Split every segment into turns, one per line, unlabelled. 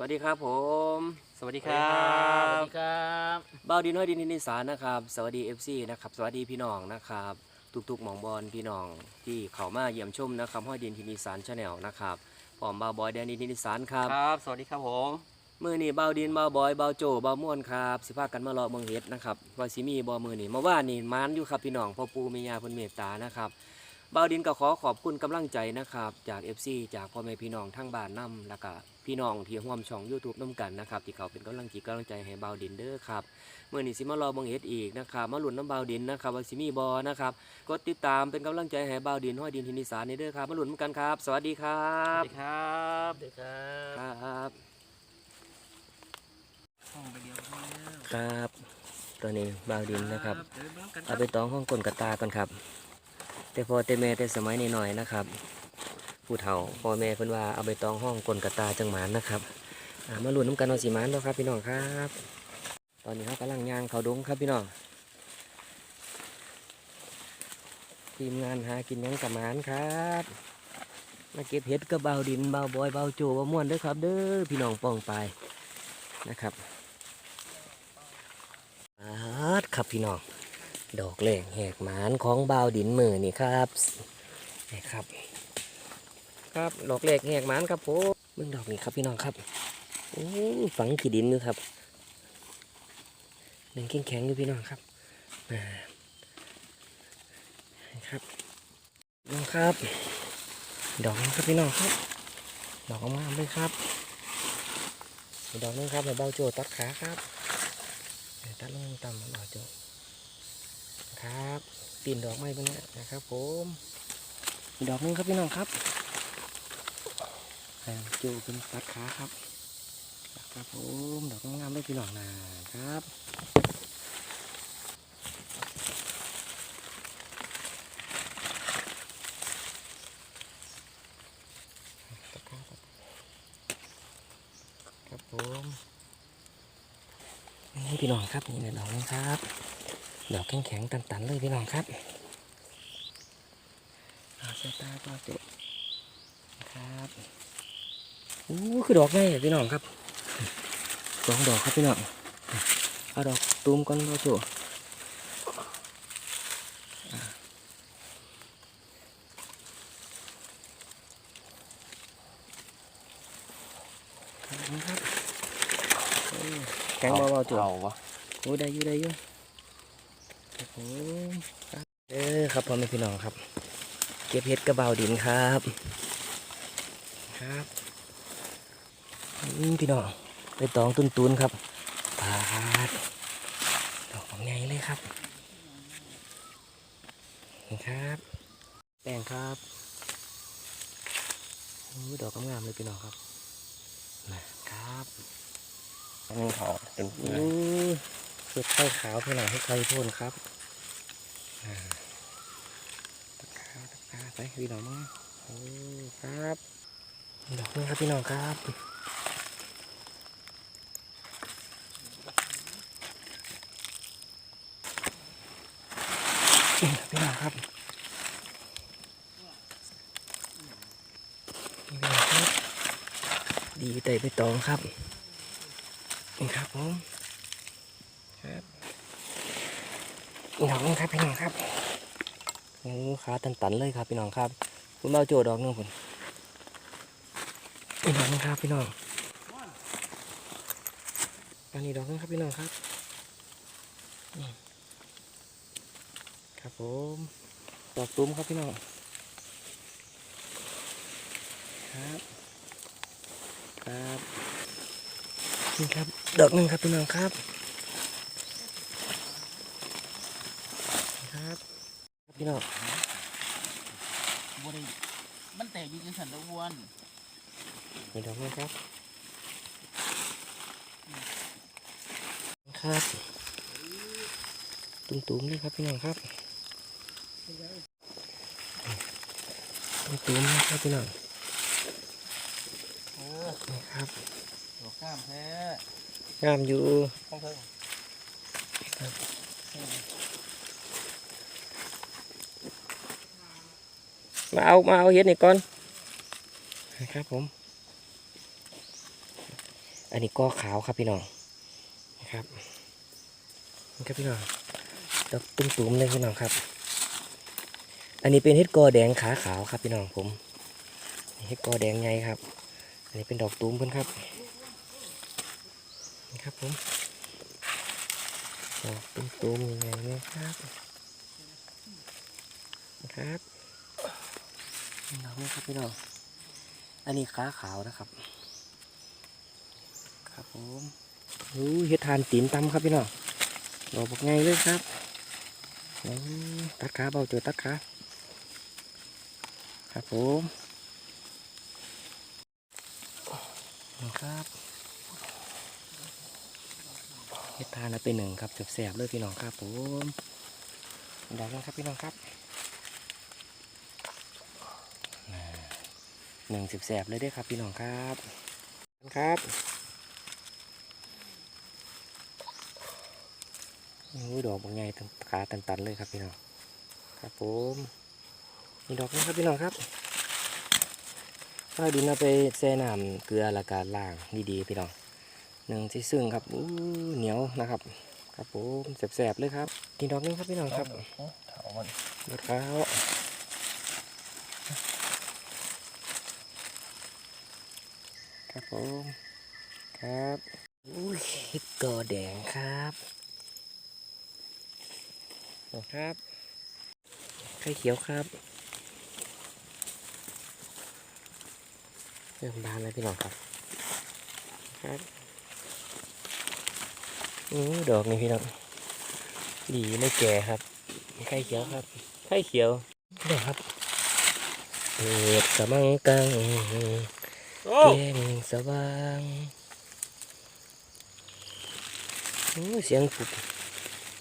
วัสดีครับผม สวัสดีครั
สวั
บ
สดีครับ
เบ้าดินห้อยดินทินิสานนะครับ สวัสดี FC นะครับ สวัสดีพี่น้องนะครับทุกๆหมองบอลพี่น้องที่เข้ามาเยี่ยมชมนะครับห้อยดินทินิสานชาแนลนะครับพร้อมเบาบอยแดนดินทินิสานครับ
ครับ สวัสดีครับผม
มือนี่เบาดินเบาบอยเบาโจเบาม่วนครับสิพากันมารอเมืองเฮ็ดนะครับว่าสิมีบ่มือนี่มาว่านี่มานอยู่ครับพี่น้องพ่อปูมียาเพิ่นเมตตานะครับเบาดินก็ขอขอบคุณกำลังใจนะครับ จาก FC จากพ่อแม่พี่น้องทั้งบ้านนํแล้วก็พี่น้องที่ร่วมช่อง YouTube นํกันนะครับที่เขาเป็นกำลังจิตกำลังใจให้เบาดินเด้อครับมื่อนี้สิมารอเมืองเฮ็ดอีกนะครับมาหลุนน้ำเบาดินนะครับว่าสิมีบ่นะครับกดติดตามเป็นกำลังใจให้เบาดินห้อยดินทินิสานนี่เด้อครับมาหลุนกันครับ สวัสดีครั
สวั
บ
สดีครับสวัสดีครับ
ครับ
ห้องไปเดียวพอแล้ว
ครับตัวนี้บาวดินนะครับ
เดี๋ยวเบิ่งกันค
เอา
รับ
ไปตองห้องกลนกระตากันครับ แต่พอแต่แม่แต่สมัยนี้หน่อยนะครับ ผู้เฒ่าพ่อแม่เพิ่นว่าเอาไปตองห้องกลนกระตาจังหมานนะครับอ่ามาลุ้นน้ำกันเอาสีมานแล้วครับพี่น้องครับ ตอนนี้เขากำลังย่างเขาดงครับพี่น้องทีมงานหากินยังกับหมานครับมาเก็บเห็ดกับเบาดินเบาบอยเบาโจเบาวม่วนเด้อครับ เด้อพี่น้องป้องไปนะครับอาดครับพี่น้อง ดอกแหลงแหกหมานของบาวดินมือนี่ครับนี่ครับ ครับดอกแหลกแหกหมานครับผมเบิ่งดอกนี้ครับพี่น้องครับโอ้ฝังขีดินอยู่ครับหนึ่งแข็งแข็งๆอยู่พี่น้องครับนี่ครับน้องครับ ดอกนี้ครับพี่น้องครับ ดอกงามๆเลยครับดอกนึงครับให้เบาโจตัดขาครับตัดลงต่ำหน่อยจ้ะ ครับปีนดอกไม้ตรงเนี้ยนะครับ ผมอีกดอกหนึงครับพี่น้องครับอ่าจูเป็นตัดขาครับครับผมดอกงามๆเลยพี่น้องนะครับครับผมนี่พี่น้องครับนี่ดอกนี้ครับ ดอกแข็งแข็งๆตันๆเลยพี่น้องครับเอาเสยตาก็จบครับอู้คือดอกไงอะพี่น้องครับสองดอกครับพี่น้องเอาดอกตูมก่อนก็จบครับโอ้ยแข็งเบาๆจบ
เอาวะ
โอ้ได้อยู่ได้อยู่ ครับผมเออครับพ่อแม่พี่น้องครับ เก็บเห็ดกระเบาดินครับ ครับอืมพี่น้องไปตองตุนตุนๆครับปาดดอกของใหญ่เลยครับนี่ครับ แป้งครับโอ้ยดอกงามๆเลยพี่น้องครับนะครับ
นี่เขาเป็น
อู้สุดไข่ขาวพี่น้องให้ใครพ่นครับตะกาตะกร้าไปพี่น้องมาโอ้ครับดอกนี้ครับพี่น้องครับพี่น้องครับนี่ครับ ดีเตยไปตองครับ นี่ครับผม ครับอีกดอกหนึงครับพี่น้องครับโอ้ขาตันๆเลยครับพี่น้องครับ คุณเบาโจดอกหนึงผมอีกดองครับพี่น้องอันนี้ดอกหนึงครับพี่น้องครับครับผมดอกตุ้มครับพี่น้องครับครับนี่ครับดอกหนึ่งครับพี่น้องครับครับ พี่น้อง
บริมันแตกอยู่จังสันตะวัน
นี่ดอกหนึงครับครับตุ้มๆเลยครับพี่น้องครับตุ้มๆนะครับพี่น้อง
เออ
นี่ครับ
ดอกข้ามแท้
งามอยู่
ห้องเพิ่ง
มาเอามาเอาเห็ดนี่ก่อนนะครับผม อันนี้ก็ขาวครับพี่น้องนะครับนี่ครับพี่น้องดอกตุ้มๆเลยพี่น้องครับ อันนี้เป็นเห็ดกอแดงขาขาวครับพี่น้องผมเห็ดกอแดงไงครับ อันนี้เป็นดอกตุ้มเพิ่อนครับนี่ครับผมดอกตุ้มๆยังไงเนี่ยครับนะครับ ดอกนี้ครับพี่น้อง อันนี้ขาขาวนะครับ ครับผมอู้เห็ดทานตีนตำครับพี่น้องดอกบอกไงเลยครับตัดขาเบาเจอตัดขาครับผมนี่ครับเห็ดทานเอาไปหนึ่งครับแสบๆเลยพี่น้องครับผมไดอกนั้นครับพี่น้องครับอ่า หนึ่งแสบๆเลยเด้อครับ พี่น้องครับครับโอ้ยดอกบางใหญ่ตันขาตันๆเลยครับพี่น้องครับผมมีดอกนี้ครับพี่น้องครับถ้าดินเอาไปแช่น้ำเกลือและการล่างดีๆพี่น้องหนึ่งที่ซึ่งครับอู้เหนียวนะครับ ครับผมแสบๆเลยครับนี่ดอกนี้ครับพี่น้องครับ
เถามัน
ดอกขาวครับ ผมครับอุ้ยเห็ดกอแดงครับครับไข่เขียวครับเริ่มบานแล้วพี่น้องครับครับอู้ดอกนี่พี่น้องดีไม่แก่ครับไข่เขียวครับไข่เขียวนี่ครับเห็ดกระมังกัง
โอ้
แยงสว่างโอ้เสียงปุก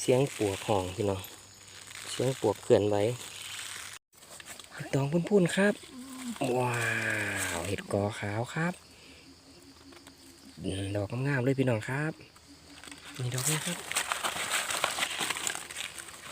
เสียงปวกห้องพี่น้องเสียงปวกเขื่อนไว้ดตองพุ่นๆครับ ว้าวเห็ดกอขาวครับ ดอกงามๆเลยพี่น้องครับนี่ดอกนี้ครับ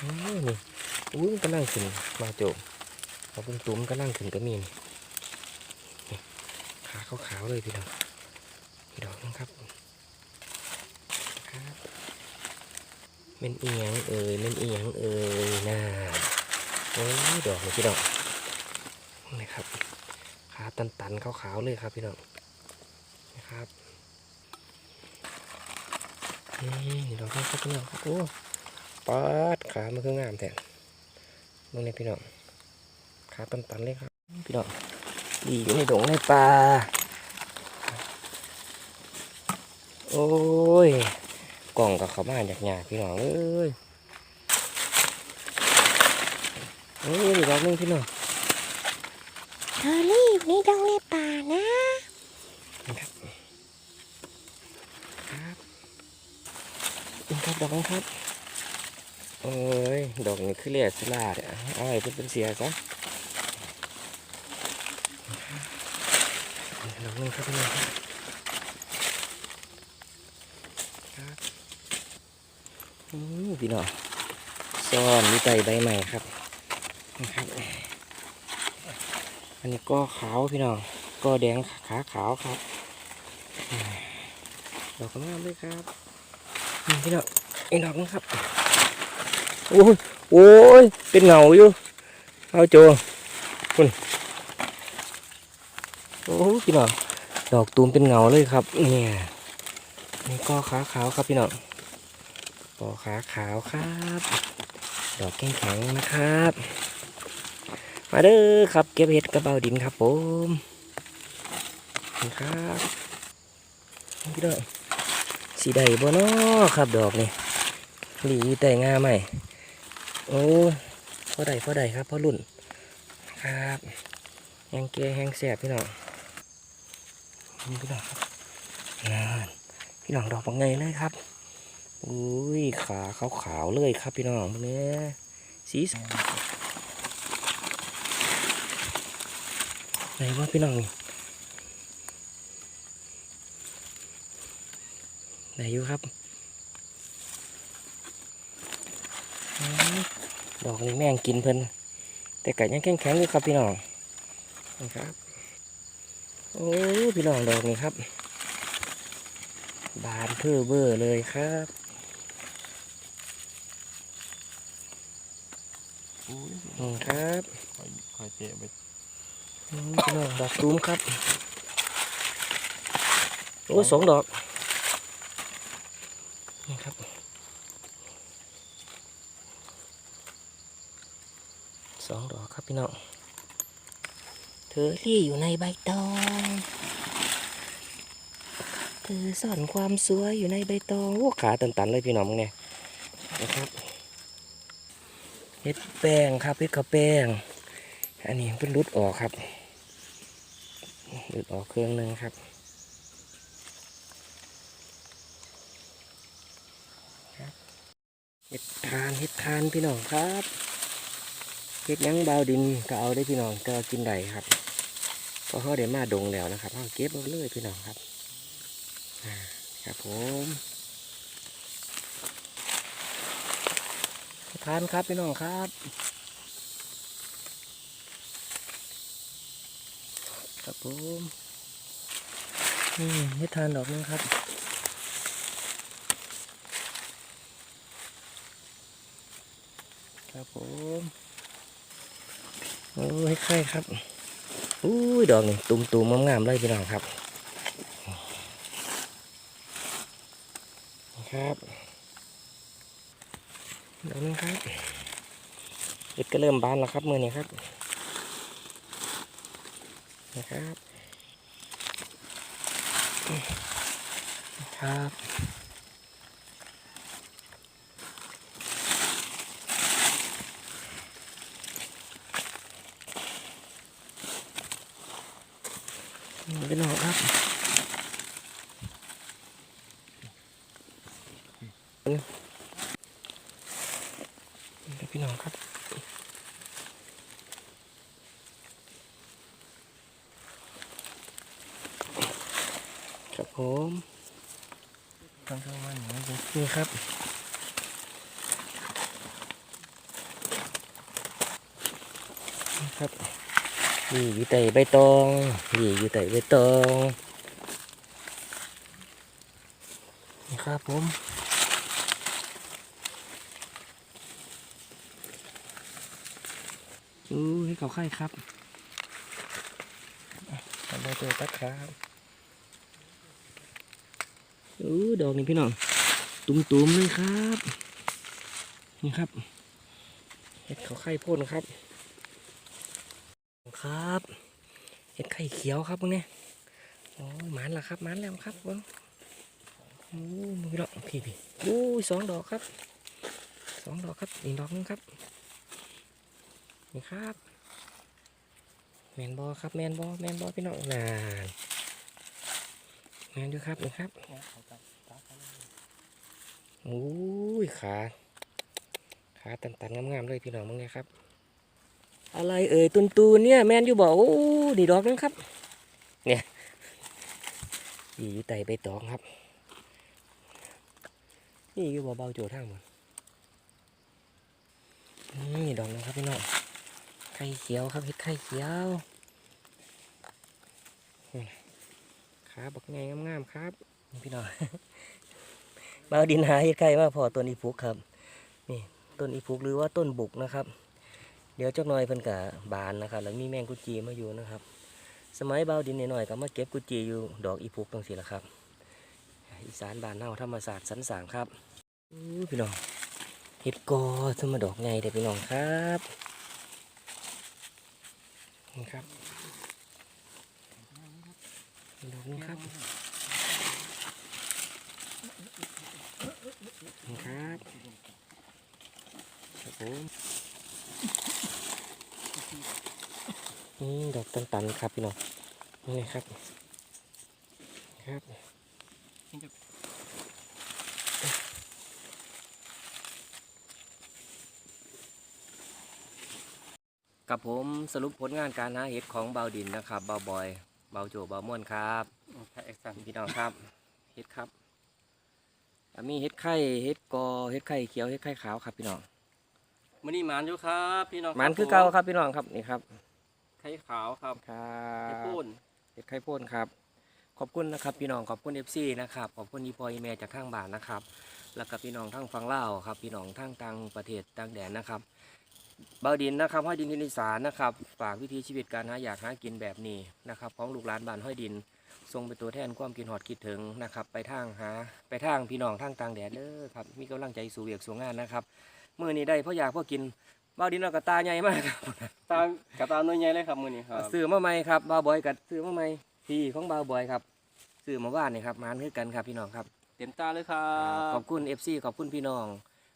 อืมนี่อุ้ยกำลังขึ้นมาโจมดอกตุ้มกำลังขึ้นก็มีนี่นี่ ขาขาวๆเลยพี่น้องนี่ดอกนึงครับครับเป็นเอียงเอ่ยเป็นเอียงเอ่ยน่าโอ้ยดอกนี่พี่น้องนี่ครับขาตันๆขาวๆเลยครับพี่น้องนะครับนี่ดอกนี้ครับพี่น้องครับโอ้ปัดขามันคืองามแท้มึงนี่พี่น้องขาตันๆเลยครับพี่น้อง ดีอยู่ในดงในป่า โอ้ย กล่องกับเขาบ้านอยากหยาบพี่น้องเอ้ยเฮ้ยอีกรอบนึงพี่น้อง
เธอรีบนี่ต้องในป่านะ
นะครับครับนี่ครับดอกนี้ครับ โอ้ย ดอกนี้คือเรียกสลาดอะเอาไว้เป็นเสียซะ ดอกนึงครับพี่น้องครับครับอืมพี่น้องซ่อนมีใบใบใหม่ครับนะครับ อันนี้ก็ขาวพี่น้องก็แดงขาขาวครับดอกงามเลยครับพี่น้องอีดอกนึงครับโอ้ยโอ้ยเป็นเงาอยู่เอาโจคุณ อ้พี่น้องดอกตูมเป็นเงาเลยครับ เนี่ยนี่ก็ขาขาวครับพี่น้องก็ขาขาวครับ ดอกแข็งๆนะครับ มาเด้อครับ เก็บเห็ดกระเบาดินครับผมขอบคุณครับพี่น้องสีใดบ่นาะครับดอกนี่หลีแต่งาใหม่โอ้พ่อใดพ่อใดครับพ่อรุ่นครับแห้งแก่แห้งแสบพี่น้อง นี่พี่น้องครับนานพี่น้องดอกเป็นไงเลยครับอุ้ยขาขาวๆเลยครับพี่น้องเนี่ยสีสไหนว่าพี่น้องไหนอยู่ครับดอกนี้แม่งกินเพิ่นแต่ไก่ยังแข็งๆอยู่ครับพี่น้องนะครับ โอ้พี่น้องดอกนี้ครับ บานเพื่อเบอร์เลยครับ
อุ้ย
อืมครับ
คอยคอยเตะไป
พี่น้องดอกตูมครับ โอ้สองดอก นี่ครับสองดอกครับพี่น้อง เธอที่อยู่ในใบตอง เธอซ่อนความสวยอยู่ในใบตองโอ้ขาตันๆเลยพี่น้องเนี่ยนะครับเฮ็ดแป้งครับเฮ็ดข้าวแป้ง อันนี้เป็นรุดออกครับรุดออกเครื่องหนึ่งครับเห็ดทานเห็ดทานพี่น้องครับเห็ดยังเบาดินก็เอาได้พี่น้องก็กินได้ครับ พราะเขาได้มาดงแล้วนะครับเขาเก็บเอาเลยพี่น้องครับครับผมเห็ดทานครับพี่น้องครับครับผมอืมเห็ดทานดอกนึงครับครับผมโอ้ยใครครับ อุ้ยดอกนี่ตุ่มตุ่มงามๆเลยพี่น้องครับ ครับดอกนึงครับเห็ดก็เริ่มบานแล้วครับมือนี้ครับนะครับ ครับ พี่น้องครับนี่พี่น้องครับ ครับผม
ทั้งทั้งวันอย่างนี้
นี่ครับนะครับนี่อยู่ใต้ใบตองนี่อยู่ใต้ใบตองนี่ครับผมอู้ให้เขาไข่ครับทำได้ตัวตัดครับ อู้ดอกนี่พี่น้องตุ่มๆเลยครับ นี่ครับเห็ดเขาไข่พ่นครับ ครับเห็ดไข่เขียวครับพวกเนี้ยโอ้ยหมันละครับหมันแล้วครับว้โอ้ยมึงดอกพี่พี่โอ้ยสองดอกครับสองดอกครับอีกดอกนึงครับนี่ครับแมนบอครับแมนบอแมนบอพี่น้องนาน แมนดูครับนี่ครับโอ้ยขาขาตันๆงามๆเลยพี่น้องมึงเนี่ยครับ อะไรเอ่ยตุนตูนๆเนี่ยแมนอยู่บอกโอ้ดีดอกนึงครับ เนี่ยอีอยู่ไตใบตองครับ นี่อยู่เบาๆโจทางหมดนี่ดอกนึงครับพี่น้องไข่เขียวครับเห็ดไข่เขียวนี่ ขาบักไงงามๆครับพี่น้องมาเอาดินหาเห็ดไข่มาพอต้นอีพุกครับ นี่ต้นอีพุกหรือว่าต้นบุกนะครับ เดี๋ยวจักหน่อยเพิ่นกะบานนะครับ แล้วมีแมงกุจีมาอยู่นะครับ สมัยเบาดินหน่อยๆก็มาเก็บกุจีอยู่ดอกอีพุกตรงสิละครับอีสานบานเฮาธรรมศาสตร์สันสางครับพี่น้องเห็ดกอสมาดอกไงเด้อพี่น้องครับนี่ครับ ดอกนี้ครับครับครับผมนี่ดอกตันๆครับพี่น้องนี่ครับ ครับกับผมสรุปผลงานการหาเห็ดของเบาดินนะครับเบาบอย เบาโจเบาม่วนครับ
แพ็กซัน
พี่น้องครับเห็ดครับอะมีเห็ดไข่เห็ดกอเห็ดไข่เขียวเห็ดไข่ขาวครับพี่น้อง
มื่อนี้หมานอยู่ครับพี่น้อง
มันคือเก่าครับพี่น้องครับนี่ครับ
ไข่ขาวครับ
ครั
ไข่
บ
ปูน
เห็ดไข่พ่นครับ ขอบคุณนะครับ พี่น้องขอบคุณ FC นะครับขอบคุณอีพออีเมลจากทางบ้านนะครับ แล้วก็พี่น้องทั้งฝั่งลาวครับ พี่น้องทั้งต่างประเทศต่างแดนนะครับ เบาดินนะครับห้อยดินทินิสานนะครับฝากวิถีชีวิตการหาอยากหากินแบบนี้นะครับของลูกหลานบ้านห้อยดินทรงเป็นตัวแทนความกินหอดคิดถึงนะครับ ไปทางหาไปทางพี่น้องทางต่างแดนเด้อครับมีกำลังใจสู่เวียกสู่งานนะครับมื่อนี้ได้เพราะอยากเพราะกินเบาดินเรากระตาใหญ่มากครับ
ตามกับตามหน่วยใหญ่เลยครับมื้อนี้ครับ
ซื้อมาใหม่ครับบาวบอยกับซื้อมาใหม่พี่ของบาวบอยครับซื้อมาว่านนี่ครับมานคือกันครับพี่น้องครับ
เต็มตาเลยครั
ข
บ
อบคุณ FC ขอบคุณพี่น้อง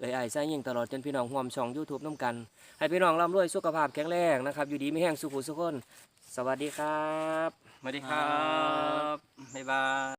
เอ่ยไอ้ใส่ยิ่งตลอดจนพี่น้องห่วมช่องยูทูบน้ำกัน ให้พี่น้องร่ำรวยสุขภาพแข็งแรงนะครับ อยู่ดีไม่แห้งสุขุสุขคน สวัสดีครับ
สวัสดีครับ บ๊ายบาย